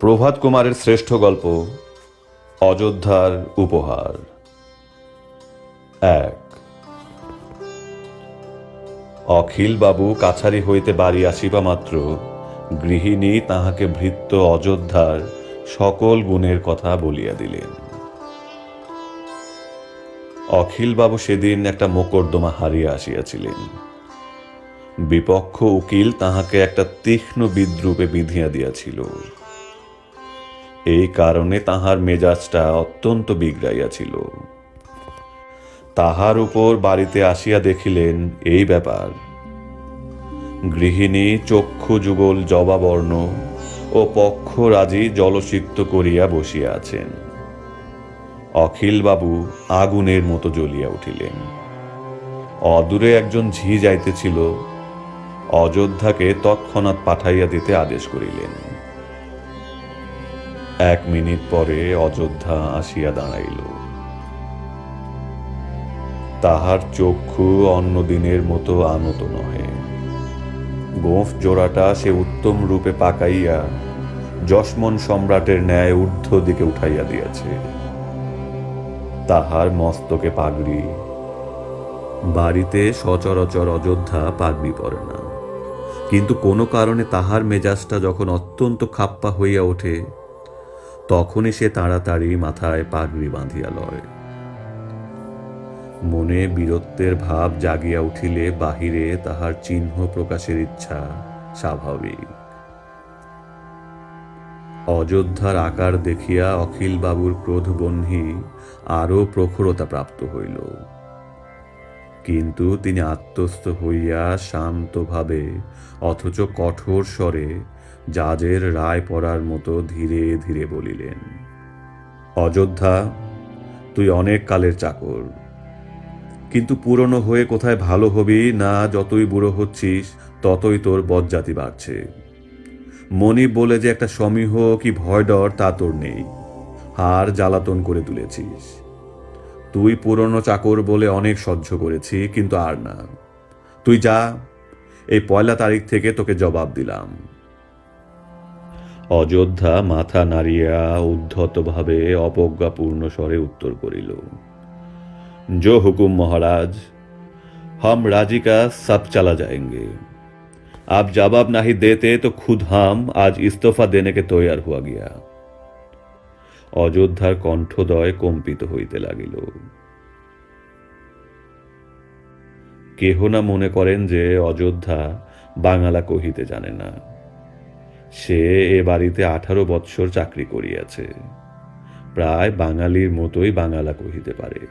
প্রভাত কুমারের শ্রেষ্ঠ গল্প অযোধ্যার উপহার। এক। অখিলবাবু কাছারি হইতে বাড়ি আসিবা মাত্র গৃহিণী তাহাকে ভৃত্য অযোধ্যার সকল গুণের কথা বলিয়া দিলেন। অখিলবাবু সেদিন একটা মোকদ্দমা হারিয়া আসিয়াছিলেন। বিপক্ষ উকিল তাহাকে একটা তীক্ষ্ণ বিদ্রুপে বিধিয়া দিয়াছিল। এই কারণে তাহার মেজাজটা অত্যন্ত বিগড়াইয়াছিল। তাহার উপর বাড়িতে আসিয়া দেখিলেন এই ব্যাপার। গৃহিণী চক্ষু যুগল জবাবর্ণ ও পক্ষরাজি জলসিক্ত করিয়া বসিয়া আছেন। অখিলবাবু আগুনের মতো জ্বলিয়া উঠিলেন। অদূরে একজন ঝি যাইতেছিল, অযোধ্যাকে তৎক্ষণাৎ পাঠাইয়া দিতে আদেশ করিলেন। এক মিনিট পরে অযোধ্যা আসিয়া দাঁড়াইল। তাহার চক্ষু অন্য দিনের মতো আনত নহে। গোঁফ জোড়াটা সে উত্তম রূপে পাকাইয়া যশমন সম্রাটের ন্যায় ঊর্ধ্ব দিকে উঠাইয়া দিয়াছে। তাহার মস্তকে পাগড়ি। বাড়িতে সচরাচর অযোধ্যা পাগড়ি পরে না। কিন্তু কোনো কারণে তাহার মেজাজটা যখন অত্যন্ত খাপ্পা হইয়া ওঠে, তখনই সে তাড়াতাড়ি মাথায় পাগড়ি বাঁধিয়া লয়। মনে বীরত্বের ভাব জাগিয়া উঠিলে বাহিরে তাহার চিহ্ন প্রকাশের ইচ্ছা স্বাভাবিক। অযোধ্যার আকার দেখিয়া অখিলবাবুর ক্রোধবহ্নি আরও প্রখরতা প্রাপ্ত হইল। কিন্তু তিনি আত্মস্থ হইয়া শান্তভাবে, অথচ কঠোর স্বরে জাজের রায় পড়ার মতো ধীরে ধীরে বলিলেন, অযোধ্যা, তুই অনেক কালের চাকর। কিন্তু পুরনো হয়ে কোথায় ভালো হবি না যতই বুড়ো হচ্ছিস, ততই তোর বজ্জাতি বাড়ছে। মনিব বলে যে একটা সমীহ কি ভয় ডর তা তোর নেই। হার জ্বালাতন করে তুলেছিস। তুই পুরনো চাকর বলে অনেক সহ্য করেছি, কিন্তু আর না। তুই যা, এই পয়লা তারিখ থেকে তোকে জবাব দিলাম। অযোধ্যা মাথা নাড়িয়া উদ্ধতভাবে অবজ্ঞাপূর্ণ স্বরে উত্তর করিল। जो हुकुम महाराज हम राजी का सब चला जाएंगे आप जवाब नहीं देते तो खुद हम आज इस्तीफा देने के तैयार हुआ गया অযোধ্যার কণ্ঠদয় কম্পিত হইতে লাগিল কেহ না মনে করেন যে অযোধ্যা বাঙালা কহিতে জানে না সে এ বাড়িতে আঠারো বৎসর চাকরি করিয়াছে প্রায় বাঙালির মতোই বাঙালা কহিতে পারে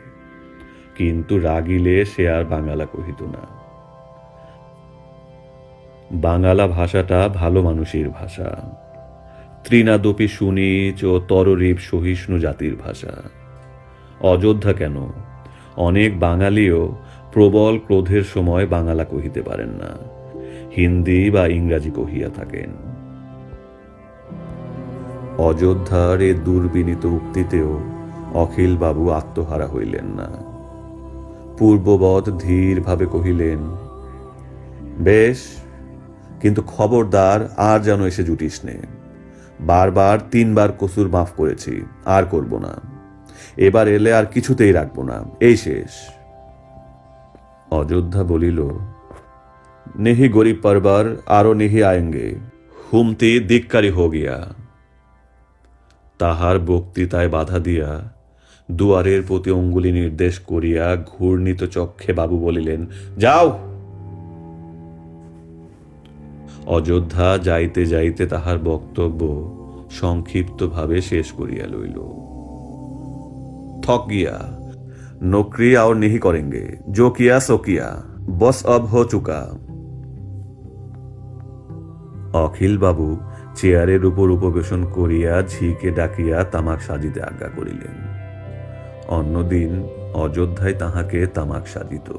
কিন্তু রাগিলে সে আর বাঙালা কহিত না। বাঙালা ভাষাটা ভালো মানুষের ভাষা। তৃণাদপি সুনীচ ও তররীপ সহিষ্ণু জাতির ভাষা। অযোধ্যা কেন? অনেক বাঙালিও প্রবল ক্রোধের সময় বাঙালা কহিতে পারেন না। হিন্দি বা ইংরাজি কহিয়া থাকেন। অযোধ্যার এ দুর্বিনীত উক্তিতেও অখিলবাবু আত্মহারা হইলেন না। পূর্ববৎ ধীরভাবে কহিলেন, বেশ, কিন্তু খবরদার আর যেন এসে জুটিস নে বারবার তিনবার কসুর মাফ করেছি, আর করব না। এবার এলে আর কিছুতেই রাখব না, এই শেষ। অযোধ্যা বলিল, নেহি গরিব পরবার আরও নেহি আয়েঙ্গে। হুমতি দিককারি হো গিয়া। তাহার বক্তৃতায় বাধা দিয়া দুয়ারের প্রতি অঙ্গুলি নির্দেশ করিয়া ঘূর্ণিত চক্ষে বাবু বলিলেন, যাও। অযোধ্যা যাইতে যাইতে তাহার বক্তব্য সংক্ষিপ্তভাবে শেষ করিয়া লইল। থকিয়া নকরি আর নিহি করেঙ্গে জো কিয়া বস অব হো চুকা। অখিল বাবু চেয়ারের উপর উপবেশন করিয়া ঝিকে ডাকিয়া তামাক সাজিতে আজ্ঞা করিলেন। অন্যদিন অযোধ্যায় তাহাকে তামাক সাজিত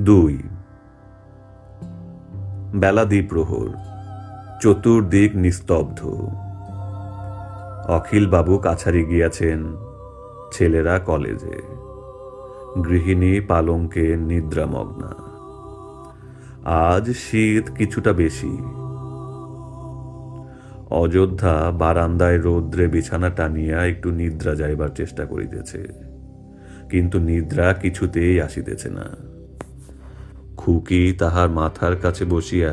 দুই। বেলা দ্বিপ্রহর চতুর্দিক নিস্তব্ধ। অখিলবাবু কাছারি গিয়াছেন ছেলেরা কলেজে। গৃহিণী পালঙ্কে নিদ্রামগ্না। আজ শীত কিছুটা বেশি। অযোধ্যা বারান্দায় রৌদ্রে বিছানা টানিয়া একটু নিদ্রা যাইবার চেষ্টা করিতেছে, কিন্তু নিদ্রা কিছুতেই আসিতেছে না। খুকি তাহার মাথার কাছে বসিয়া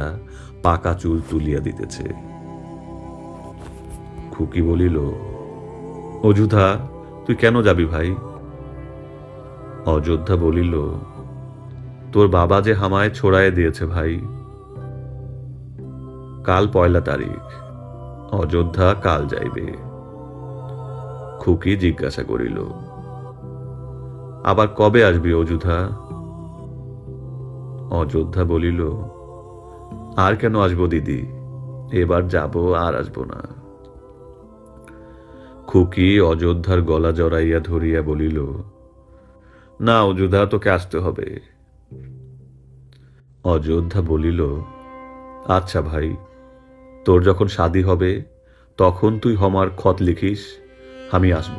পাকা চুল তুলিয়া দিতেছে। খুকি বলিল অযোধ্যা তুই কেন যাবি ভাই? অযোধ্যা বলিল, তোর বাবা যে হামায় ছোড়ায় দিয়েছে ভাই, কাল পয়লা তারিখ। অযোধ্যা কাল যাইবে। খুকি জিজ্ঞাসা করিল, আবার কবে আসবি অযোধ্যা অযোধ্যা বলিল, আর কেন আসব দিদি? এবার যাব আর আসব না। খুকি অযোধ্যার গলা জড়াইয়া ধরিয়া বলিল, না অযোধ্যা তোকে আসতে হবে। অযোধ্যা বলিল আচ্ছা ভাই তোর যখন শাদি হবে, তখন তুই হমার খত লিখিস, আমি আসব।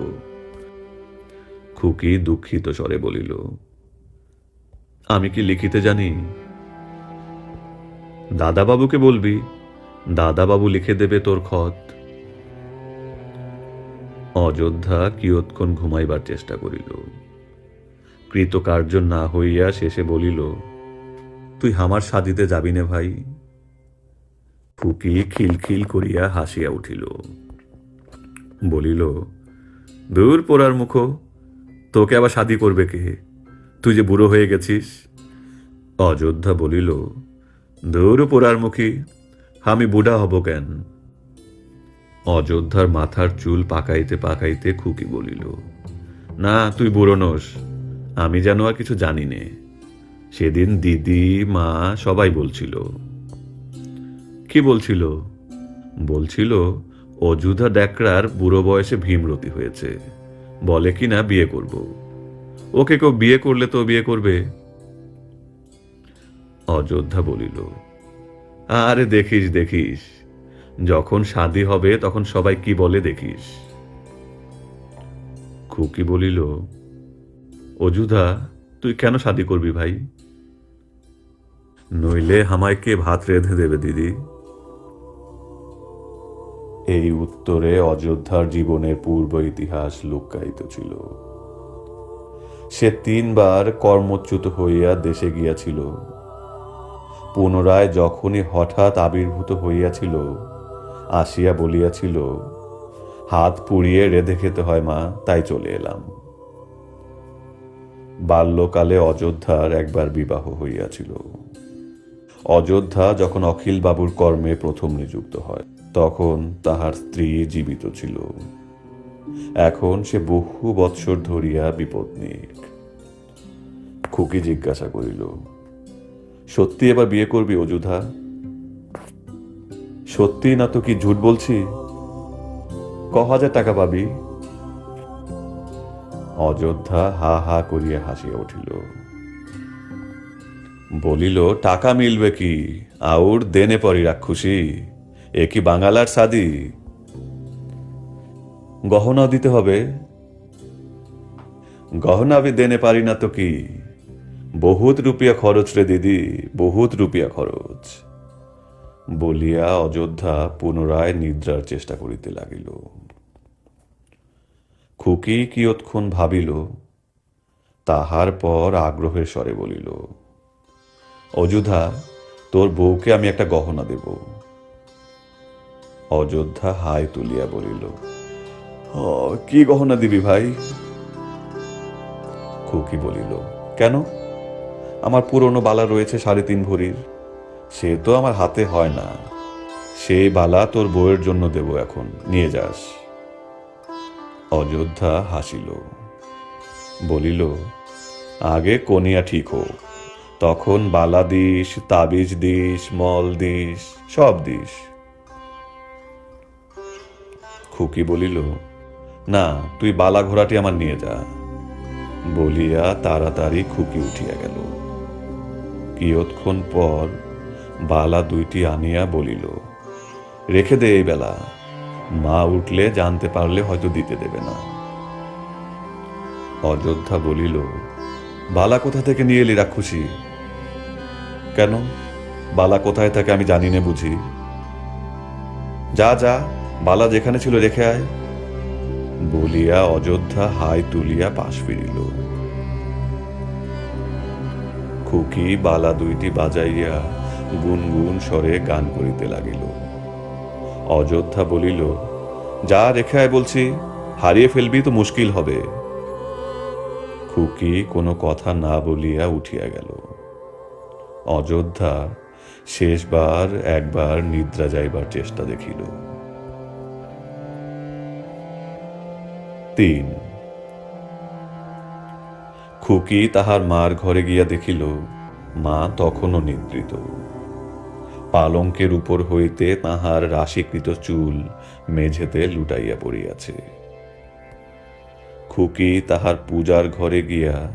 খুকি দুঃখিত স্বরে বলিল, আমি কি লিখিতে জানি? দাদাবাবুকে বলবি, দাদাবাবু লিখে দেবে তোর খত। অযোধ্যা কিয়ৎক্ষণ ঘুমাইবার চেষ্টা করিল। কৃতকার্য না হইয়া শেষে বলিল, তুই আমার সাদিতে যাবি নে ভাই? ফুকি খিলখিল করিয়া হাসিয়া উঠিল। বলিল, দূর পোড়ার মুখো, তোকে আবার শাদি করবে কে? তুই যে বুড়ো হয়ে গেছিস? অযোধ্যা বলিল, দূর পোড়ার মুখী, আমি বুড়া হব কেন? অযোধ্যার মাথার চুল পাকাইতে পাকাইতে খুকি বলিল, না, তুই বুড়ো নোস, আমি যেন আর কিছু জানি নে। সেদিন দিদি, মা সবাই বলছিল কি বলছিল? বলছিল অযোধ্যা ড্যাকরার বুড়ো বয়সে ভীমরতি হয়েছে। বলে কি না বিয়ে করব। ওকে কেউ বিয়ে করলে তো বিয়ে করবে। অযোধ্যা বলিল, আরে দেখিস দেখিস। যখন শাদি হবে তখন সবাই কি বলে দেখিস। খুকি বলিল, অযুধা, তুই কেন শাদি করবি ভাই? নইলে হামায় কে ভাত রেঁধে দেবে দিদি? এই উত্তরে অযোধ্যার জীবনের পূর্ব ইতিহাস লুক্কায়িত ছিল। সে তিনবার কর্মচ্যুত হইয়া দেশে গিয়াছিল। পুনরায় যখনই হঠাৎ আবির্ভূত হইয়াছিল, আসিয়া বলিয়াছিল, হাত পুড়িয়ে রেঁধে খেতে হয় মা, তাই চলে এলাম। বাল্যকালে অযোধ্যার একবার বিবাহ হইয়াছিল। অযোধ্যা যখন অখিল বাবুর কর্মে প্রথম নিযুক্ত হয়। তখন তাহার স্ত্রী জীবিত ছিল। এখন সে বহু বৎসর ধরিয়া বিপদনিক খুকি জিজ্ঞাসা করিল, সত্যি এবার বিয়ে করবি অযোধ্যা সত্যি না তো কি ঝুট বলছি? ক হাজার টাকা পাবি? অযোধ্যা হা হা করিয়া হাসিয়া উঠিল। বলিল, টাকা মিলবে কি? আউর দেনে পরি রাক্ষুসি। এ কি বাঙালার সাদি? গহনা দিতে হবে। গহনা আমি দেনে পারি না তো কি? বহুত রুপিয়া খরচ রে দিদি, বহুত রুপিয়া খরচ। বলিয়া অযোধ্যা পুনরায় নিদ্রার চেষ্টা করিতে লাগিল। খুকি কিয়ৎক্ষণ ভাবিল, তাহার পর আগ্রহের স্বরে বলিল, অযোধ্যা, তোর বউকে আমি একটা গহনা দেব। অযোধ্যা হাই তুলিয়া বলিল "ও, কি গহনা দিবি ভাই? খুকি বলিল কেন? আমার পুরনো বালা রয়েছে সাড়ে তিন ভরির। সে তো আমার হাতে হয় না। সেই বালা তোর বউয়ের জন্য দেব এখন। নিয়ে যাস। অযোধ্যা হাসিল বলিল আগে কনিয়া ঠিক হোক। তখন বালা দিস তাবিজ দিস মল দিস সব দিস। খুকি বলিল, না, তুই বালা ঘোড়াটি আমার নিয়ে যা। বলিয়া তাড়াতাড়ি খুকি উঠিয়া গেল। কিয়ৎক্ষণ পর বালা দুইটি আনিয়া বলিল, রেখে দে এই বেলা, মা উঠলে জানতে পারলে হয়তো দিতে দেবে না। অযোধ্যা বলিল, বালা কোথা থেকে নিয়ে এলি রাক্ষসী? কেন? বালা কোথায় থাকে আমি জানি না বুঝি। যা যা বালা যেখানে ছিল রেখে আয়। বলিয়া অযোধ্যা হাই তুলিয়া পাশ ফিরিল। খুকি বালা দুইটি বাজাইয়া গুনগুন স্বরে গান করিতে লাগিল। অযোধ্যা বলিল, যা রেখে আয় বলছি, হারিয়ে ফেলবি তো মুশকিল হবে। খুকি কোনো কথা না বলিয়া উঠিয়া গেল। অযোধ্যা শেষবার একবার নিদ্রা যাইবার চেষ্টা দেখিল। তিন। খুকি তাহার মার ঘরে গিয়া দেখিল, মা তখনও নিদ্রিত। পালঙ্কের উপর হইতে তাহার রাশিকৃত চুল মেঝেতে লুটাইয়া পড়িয়াছে। খুকি তাহার পূজার ঘরে গিয়া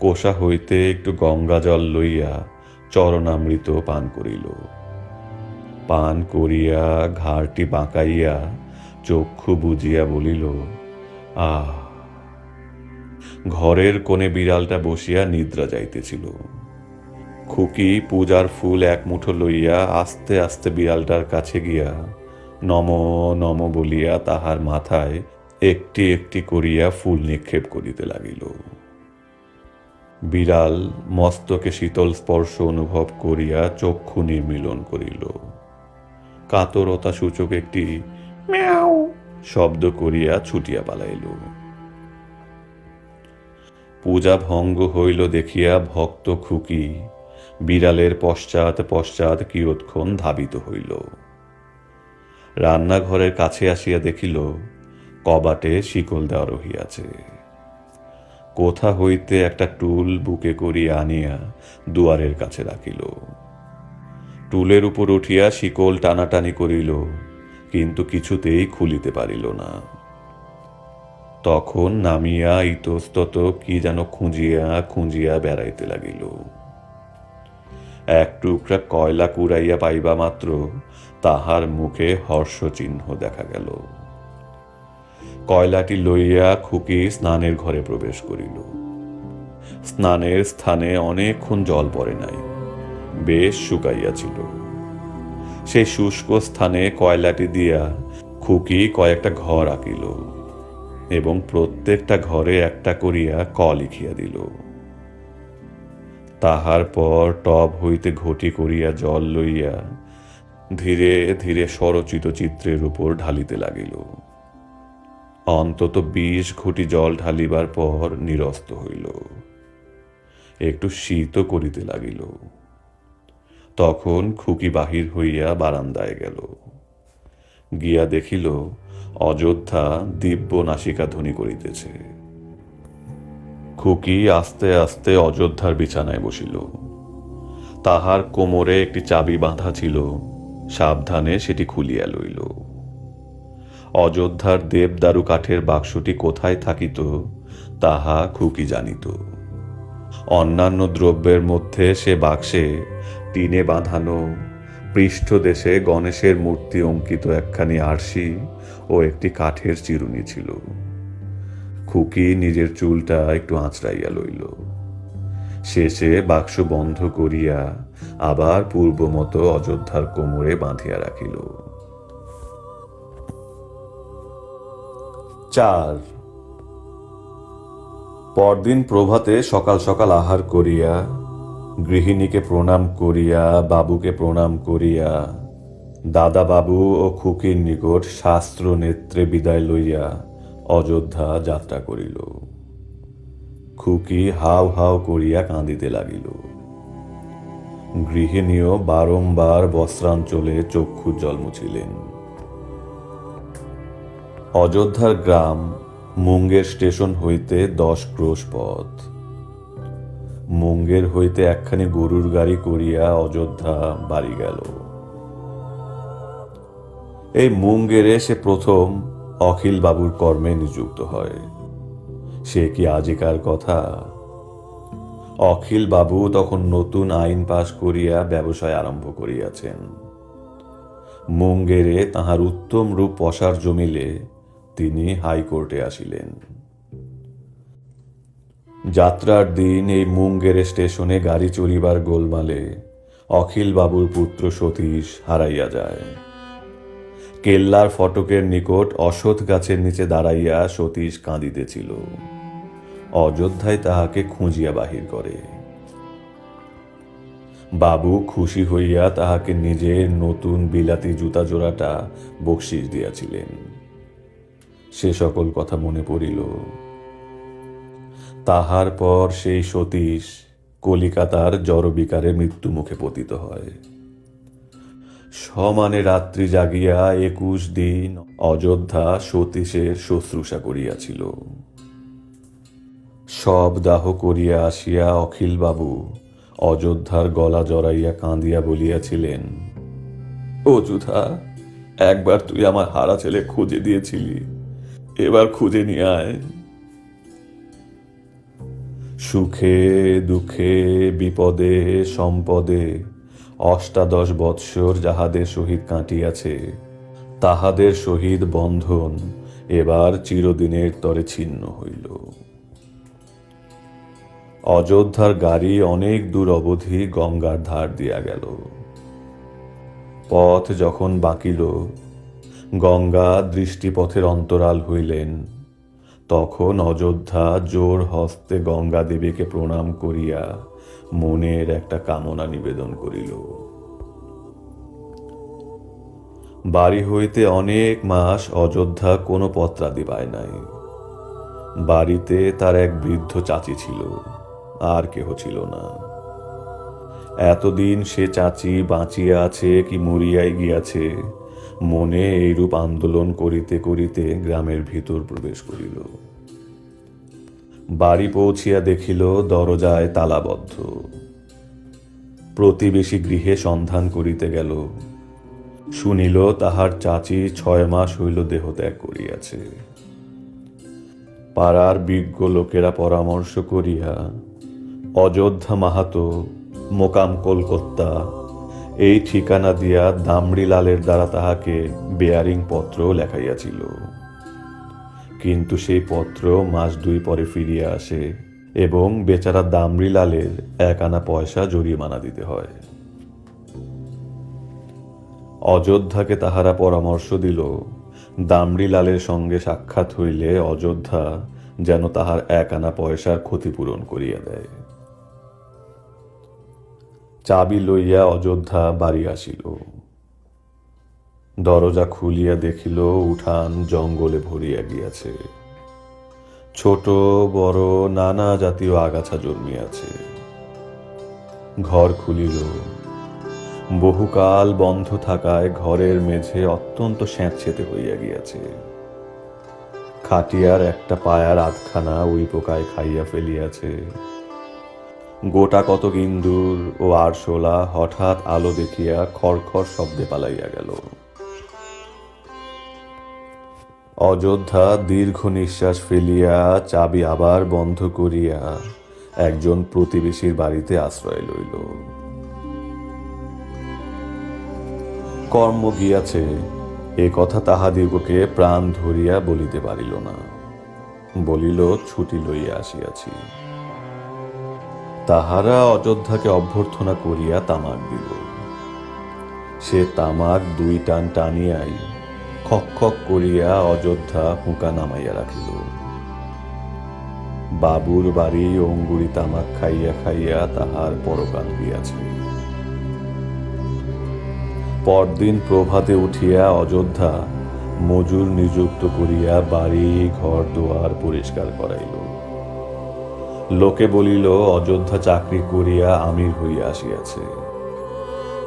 কোষা হইতে একটু গঙ্গা জল লইয়া চরণামৃত পান করিল। পান করিয়া ঘাড়টি বাঁকাইয়া চক্ষু বুজিয়া বলিল আহ, ঘরের কোণে বিড়ালটা বসিয়া নিদ্রা যাইতেছিল। খুকি পূজার ফুল এক মুঠো লইয়া আস্তে আস্তে বিড়ালটার কাছে গিয়া নম নম বলিয়া তাহার মাথায় একটি একটি করিয়া ফুল নিক্ষেপ করিতে লাগিল। বিড়াল মস্তকে শীতল স্পর্শ অনুভব করিয়া চক্ষু নির্মিলন করিল। কাতরতা সূচক একটি ম্যাও শব্দ করিয়া ছুটিয়া পালাইল। পূজা ভঙ্গ হইল দেখিয়া ভক্ত খুকি বিড়ালের পশ্চাৎ পশ্চাৎ কিয়ৎক্ষণ ধাবিত হইল। রান্নাঘরের কাছে আসিয়া দেখিল, কবাটে শিকল দেওয়া রহিয়াছে। কোথা হইতে একটা টুল বুকে করিয়া আনিয়া দুয়ারের কাছে রাখিল। টুলের উপর উঠিয়া শিকল টানাটানি করিল। কিন্তু কিছুতেই খুলিতে পারিল না। তখন নামিয়া ইতস্তত কি যেন খুঁজিয়া খুঁজিয়া বেড়াইতে লাগিল। এক টুকরা কয়লা কুড়াইয়া পাইবা মাত্র তাহার মুখে হর্ষ চিহ্ন দেখা গেল। কয়লাটি লইয়া খুকি স্নানের ঘরে প্রবেশ করিল। স্নানের স্থানে অনেকক্ষণ জল পড়ে নাই, বেশ শুকাইয়াছিল। সেই শুষ্ক স্থানে কয়লাটি দিয়া খুকি কয়েকটা ঘর আঁকিল এবং প্রত্যেকটা ঘরে একটা করিয়া ক লিখিয়া দিল। তাহার পর টব হইতে ঘটি করিয়া জল লইয়া ধীরে ধীরে স্বরচিত চিত্রের উপর ঢালিতে লাগিল। অন্তত বিশ ঘটি জল ঢালিবার পর নিরস্ত হইল। একটু শীত করিতে লাগিল। তখন খুকি বাহির হইয়া বারান্দায় গেল। গিয়া দেখিল অযোধ্যা দিব্য নাসিকা ধ্বনি করিতেছে। খুকি আস্তে আস্তে অযোধ্যার বিছানায় বসিল। তাহার কোমরে একটি চাবি বাঁধা ছিল। সাবধানে সেটি খুলিয়া লইল। অযোধ্যার দেবদারু কাঠের বাক্সটি কোথায় থাকিত, তাহা খুকি জানিত। অন্যান্য দ্রব্যের মধ্যে সে বাক্সে টিনে বাঁধানো। পৃষ্ঠদেশে গণেশের মূর্তি অঙ্কিত একখানি আরশি ও একটি কাঠের চিরুনি ছিল। খুকি নিজের চুলটা একটু আঁচড়াইয়া লইল। শেষে বাক্স বন্ধ করিয়া আবার পূর্বমতো অযোধ্যার কোমরে বাঁধিয়া রাখিল। চার। পরদিন প্রভাতে সকাল সকাল আহার করিয়া গৃহিণীকে প্রণাম করিয়া, বাবুকে প্রণাম করিয়া, দাদা বাবু ও খুকির নিকট শাস্ত্র নেত্রে বিদায় লইয়া অযোধ্যা যাত্রা করিল। খুকি হাও হাও করিয়া কাঁদিতে লাগিল। গৃহিণীও বারংবার বস্ত্রাঞ্চলে চক্ষু জল মুছিলেন। অযোধ্যার গ্রাম মুঙ্গের স্টেশন হইতে দশ ক্রোশ পথ। মুঙ্গের হইতে একখানি গরুর গাড়ি করিয়া অযোধ্যা বাড়ি গেল। এই মুঙ্গেরে সে প্রথম অখিল বাবুর কর্মে নিযুক্ত হয়। সে কি আজিকার কথা? অখিল বাবু তখন নতুন আইন পাশ করিয়া ব্যবসায় আরম্ভ করিয়াছেন। মুঙ্গেরে তাহার উত্তম রূপ পশার জমিলে তিনি হাইকোর্টে আসিলেন। যাত্রার দিন এই মুঙ্গেরে স্টেশনে গাড়ি চড়িবার গোলমালে অখিল বাবুর পুত্র সতীশ হারাইয়া যায়। কেল্লার ফটকের নিকট অসৎ গাছের নিচে দাঁড়াইয়া সতীশ কাঁদিতেছিল। অযোধ্যায় তাহাকে খুঁজিয়া বাহির করে। বাবু খুশি হইয়া তাহাকে নিজের নতুন বিলাতি জুতা জোড়াটা বকশিস দিয়াছিলেন। সে সকল কথা মনে পড়িল। তাহার পর সেই সতীশ কলিকাতার জড়বিকারে মৃত্যুমুখে পতিত হয়। সমানে রাত্রি জাগিয়া একুশ দিন অযোধ্যা সতীশের শুশ্রূষা করিয়াছিল। সব দাহ করিয়া আসিয়া অখিলবাবু অযোধ্যার গলা জড়াইয়া কাঁদিয়া বলিয়াছিলেন ও একবার তুই আমার হারা ছেলে খুঁজে দিয়েছিলি। এবার খুঁজে নিয়ে আয়। সুখে, দুঃখে, বিপদে, সম্পদে, অষ্টাদশ বৎসর যাহাদের সহিত কাটিয়াছে, তাহাদের সহিত বন্ধন এবার চিরদিনের তরে ছিন্ন হইল। অযোধ্যার গাড়ি অনেক দূর অবধি গঙ্গার ধার দিয়া গেল। পথ যখন বাঁকিল, গঙ্গা দৃষ্টিপথের অন্তরাল হইলেন। তখন অযোধ্যা জোর হস্তে গঙ্গা দেবীকে প্রণাম করিয়া মনের একটা কামনা নিবেদন করিল। বাড়ি হইতে অনেক মাস অযোধ্যা কোনো পত্রাদি পায় নাই। বাড়িতে তার এক বৃদ্ধ চাচি ছিল, আর কেহ ছিল না। এতদিন সে চাচি বাঁচিয়া আছে কি মরিয়াই গিয়াছে মনে এইরূপ আন্দোলন করিতে করিতে গ্রামের ভিতর প্রবেশ করিল। বাড়ি পৌঁছিয়া দেখিল দরজায় তালাবদ্ধ। প্রতিবেশী গৃহে সন্ধান করিতে গেল। শুনিল তাহার চাচি ছয় মাস হইল দেহত্যাগ করিয়াছে। পাড়ার বিজ্ঞ লোকেরা পরামর্শ করিয়া, অযোধ্যা মাহাতো, মোকাম কলকাতা এই ঠিকানা দিয়া দামড়িলালের দ্বারা তাহাকে বেয়ারিং পত্র লেখাইয়াছিল। কিন্তু সেই পত্র মাস দুই পরে ফিরিয়া আসে এবং বেচারা দামড়িলালের এক আনা পয়সা জরিমানা দিতে হয়। অযোধ্যাকে তাহারা পরামর্শ দিল, দামড়িলালের সঙ্গে সাক্ষাৎ হইলে অযোধ্যা যেন তাহার এক আনা পয়সার ক্ষতিপূরণ করিয়া দেয়। চাবি লইয়া অযোধ্যা বাড়ি আসিল। দরজা খুলিয়া দেখিল, উঠান জঙ্গলে ভরিয়া গিয়াছে। ছোট, বড়, নানা জাতীয় আগাছা জন্মিয়াছে। ঘর খুলিল। বহুকাল বন্ধ থাকায় ঘরের মেঝে অত্যন্ত স্যাঁতসেতে হইয়া গিয়াছে। খাটিয়ার একটা পায়ার আধখানা ওই পোকায় খাইয়া ফেলিয়াছে। গোটা কত ইন্দুর ও আরশোলা হঠাৎ আলো দেখিয়া খড়খড় শব্দে পালাইয়া গেল। অযোধ্যা দীর্ঘ নিঃশ্বাস ফেলিয়া চাবি আবার বন্ধ করিয়া একজন প্রতিবেশীর বাড়িতে আশ্রয় লইল। কর্ম গিয়াছে, এ কথা তাহাদিগকে প্রাণ ধরিয়া বলিতে পারিল না। বলিল, ছুটি লইয়া আসিয়াছি। তাহারা অযোধ্যাকে অভ্যর্থনা করিয়া তামাক দিল। সে তামাক দুই টান টানিয়াই খক খক করিয়া অযোধ্যা হুঁকা নামাইয়া রাখিল। বাবুর বাড়ি অঙ্গুরি তামাক খাইয়া খাইয়া তাহার পরকাল গিয়াছে। পরদিন প্রভাতে উঠিয়া অযোধ্যা মজুর নিযুক্ত করিয়া বাড়ি, ঘর দুয়ার পরিষ্কার করাইল। লোকে বলিল, অযোধ্যা চাকরি করিয়া আমির হইয়া আসিয়াছে।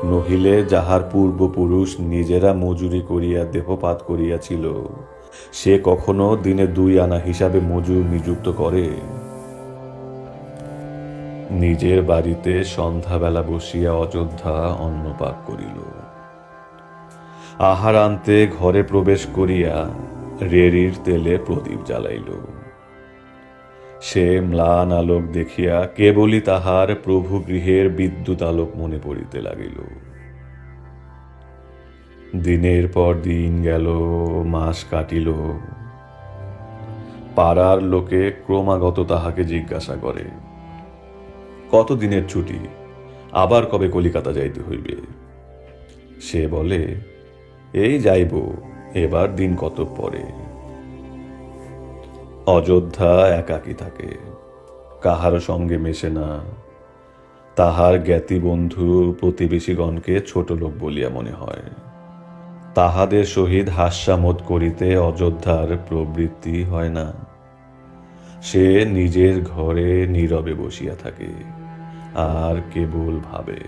নহিলে যাহার পূর্বপুরুষ নিজেরা মজুরি করিয়া দেহপাত করিয়াছিল, সে কখনো দিনে দুই আনা হিসাবে মজুর নিযুক্ত করে। নিজের বাড়িতে সন্ধ্যাবেলা বসিয়া অযোধ্যা অন্নপাক করিল। আহার আনতে ঘরে প্রবেশ করিয়া রেড়ির তেলে প্রদীপ জ্বালাইল। সে ম্লান আলোক দেখিয়া কেবলই তাহার প্রভু গৃহের বিদ্যুৎ আলোক মনে পড়িতে লাগিল। দিনের পর দিন গেল, মাস কাটিল। পাড়ার লোকে ক্রমাগত তাহাকে জিজ্ঞাসা করে, কত দিনের ছুটি? আবার কবে কলিকাতা যাইতে হইবে? সে বলে, এই যাইব, এবার দিন কত পরে। অযোধ্যা একাকী থাকে কাহার সঙ্গে মেশে না। তাহার জ্ঞাতি বন্ধু প্রতিবেশীগণকে ছোট লোক বলিয়া মনে হয়। তাহাদের সহিত হাস্যামত করিতে অযোধ্যার প্রবৃত্তি হয় না। সে নিজের ঘরে নীরবে বসিয়া থাকে, আর কেবল ভাবে।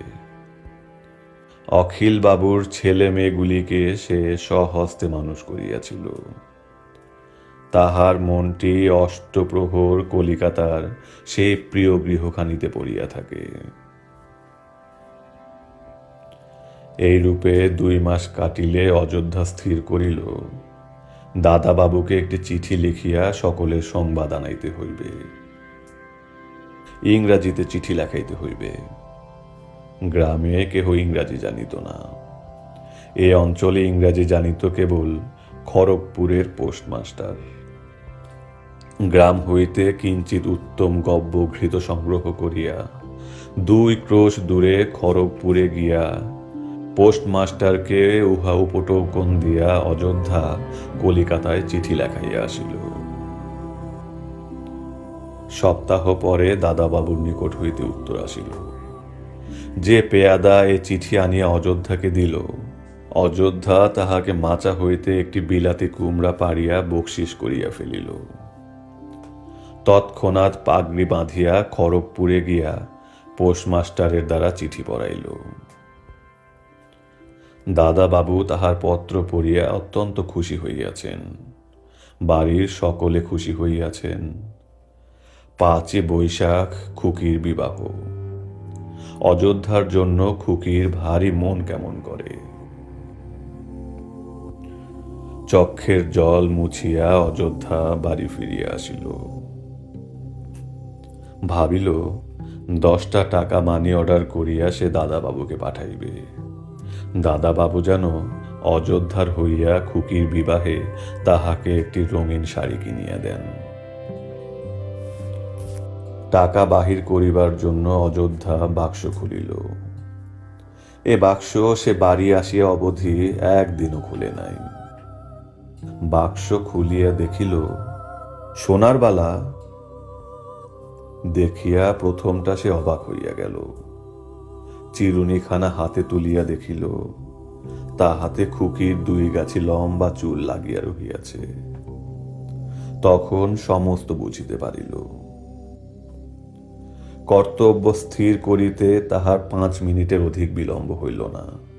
অখিল বাবুর ছেলে মেয়েগুলিকে সে স্বহস্তে মানুষ করিয়াছিল। তাহার মনটি অষ্টপ্রহর কলিকাতার সেই প্রিয় গৃহখানিতে পড়িয়া থাকে। এই রূপে দুই মাস কাটিলে অযোধ্যা স্থির করিল। দাদাবাবুকে একটি চিঠি লিখিয়া সকলের সংবাদ আনাইতে হইবে। ইংরাজিতে চিঠি লেখাইতে হইবে। গ্রামে কেহ ইংরাজি জানিত না। এ অঞ্চলে ইংরাজি জানিত কেবল খড়গপুরের পোস্টমাস্টার। গ্রাম হইতে কিঞ্চিত উত্তম গব্য ঘৃত সংগ্রহ করিয়া, দুই ক্রোশ দূরে খড়গপুরে গিয়া, পোস্টমাস্টারকে উহা উপটোকন দিয়া অযোধ্যা কলিকাতায় চিঠি লেখাইয়া আসিল। সপ্তাহ পরে দাদাবাবুর নিকট হইতে উত্তর আসিল। যে পেয়াদা এ চিঠি আনিয়া অযোধ্যাকে দিল, অযোধ্যা তাহাকে মাচা হইতে একটি বিলাতি কুমড়া পাড়িয়া বকশিস করিয়া ফেলিল। তৎক্ষণাৎ পাগড়ি বাঁধিয়া খড়গপুরে গিয়া পোস্টমাস্টারের দ্বারা চিঠি পড়াইল। দাদাবাবু তাহার পত্র পড়িয়া অত্যন্ত খুশি হইয়াছেন। বাড়ির সকলে খুশি হইয়াছেন। পাঁচে বৈশাখ খুকির বিবাহ। অযোধ্যার জন্য খুকির ভারী মন কেমন করে। চক্ষের জল মুছিয়া অযোধ্যা বাড়ি ফিরিয়া আসিল। ভাবিল, দশটা টাকা মানি অর্ডার করিয়া সে দাদাবাবুকে পাঠাইবে। দাদাবাবু যেন অযোধ্যার হইয়া খুকির বিবাহে তাহাকে একটি রঙিন শাড়ি কিনিয়া দেন। টাকা বাহির করিবার জন্য অযোধ্যা বাক্স খুলিল। এ বাক্স সে বাড়ি আসিয়া অবধি একদিনও খুলে নাই। বাক্স খুলিয়া দেখিল, সোনার বালা দেখিয়া প্রথমটা সে অবাক হইয়া গেল। চিরুনিখানা হাতে তুলিয়া দেখিল, তা হাতে খুকির দুই গাছি লম্বা চুল লাগিয়া রহিয়াছে। তখন সমস্ত বুঝিতে পারিল, কর্তব্য স্থির করিতে তাহার পাঁচ মিনিটের অধিক বিলম্ব হইল না।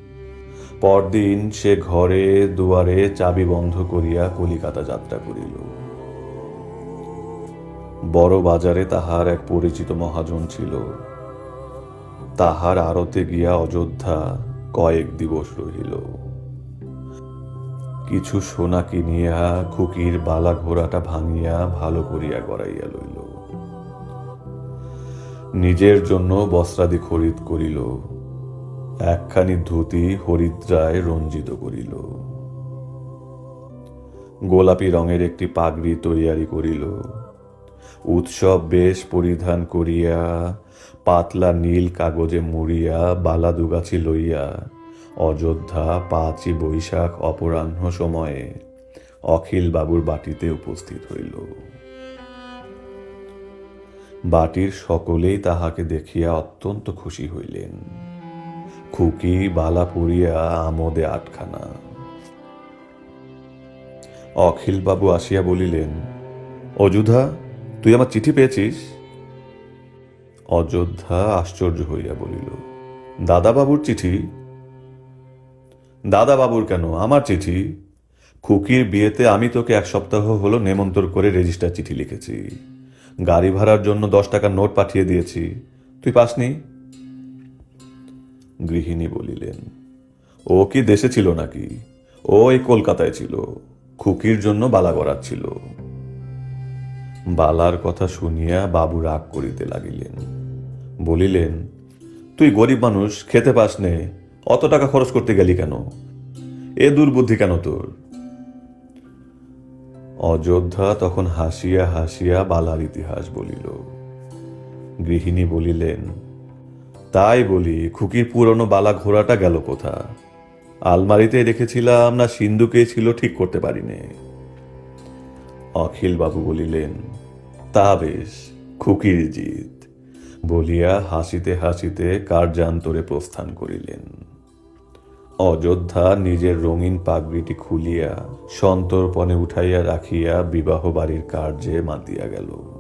পরদিন সে ঘরে দুয়ারে চাবি বন্ধ করিয়া কলিকাতা যাত্রা করিল। বড় বাজারে তাহার এক পরিচিত মহাজন ছিল। তাহার আড়তে গিয়া অযোধ্যা কয়েক দিবস রহিল। কিছু সোনা কিনিয়া, খুকির বালা ঘোড়াটা ভাঙিয়া ভালো করিয়া গড়াইয়া লইল। নিজের জন্য বস্ত্রাদি খরিদ করিল। একখানি ধুতি হরিদ্রায় রঞ্জিত করিল। গোলাপি রঙের একটি পাগড়ি তৈয়ারি করিল। উৎসব বেশ পরিধান করিয়া, পাতলা নীল কাগজে মুড়িয়া, বালা দুগাছি লইয়া, অযোধ্যা, পাঁচই বৈশাখ অপরাহ্ন সময়ে অখিল বাবুর বাটিতে উপস্থিত হইল। বাটির সকলেই তাহাকে দেখিয়া অত্যন্ত খুশি হইলেন। খুকি, বালা পড়িয়া আমোদে আটখানা। অখিলবাবু আসিয়া বলিলেন অযোধ্যা তুই আমার চিঠি পেয়েছিস? অযোধ্যা আশ্চর্য হইয়া বলিল, দাদাবাবুর চিঠি? দাদাবাবুর কেন? আমার চিঠি? খুকির বিয়েতে আমি তোকে এক সপ্তাহ হলো নেমন্তর করে রেজিস্টার চিঠি লিখেছি। গাড়ি ভাড়ার জন্য দশ টাকার নোট পাঠিয়ে দিয়েছি। তুই পাসনি? গৃহিণী বলিলেন, ও কি দেশে ছিল নাকি? ও এই কলকাতায় ছিল। খুকির জন্য বালা ছিল। বালার কথা শুনিয়া বাবু রাগ করিতে লাগিলেন। বলিলেন, তুই গরিব মানুষ, খেতে পাস নে, অত টাকা খরচ করতে গেলি কেন? এ দুর্বুদ্ধি কেন তোর? অযোধ্যা তখন হাসিয়া হাসিয়া বালার ইতিহাস বলিল। গৃহিণী বলিলেন, তাই বলি খুকির পুরনো বালা ঘোড়াটা গেল কোথা? আলমারিতে রেখেছিলাম না সিন্ধুকে ছিল ঠিক করতে পারিনি। অখিল বাবু বলিলেন, তা বেশ, খুকির জিত। বলিয়া হাসিতে হাসিতে কার্যান্তরে প্রস্থান করিলেন। অযোধ্যা নিজের রঙিন পাগড়িটি খুলিয়া সন্তর্পণে উঠাইয়া রাখিয়া বিবাহ বাড়ির কার্যে মাতিয়া গেল।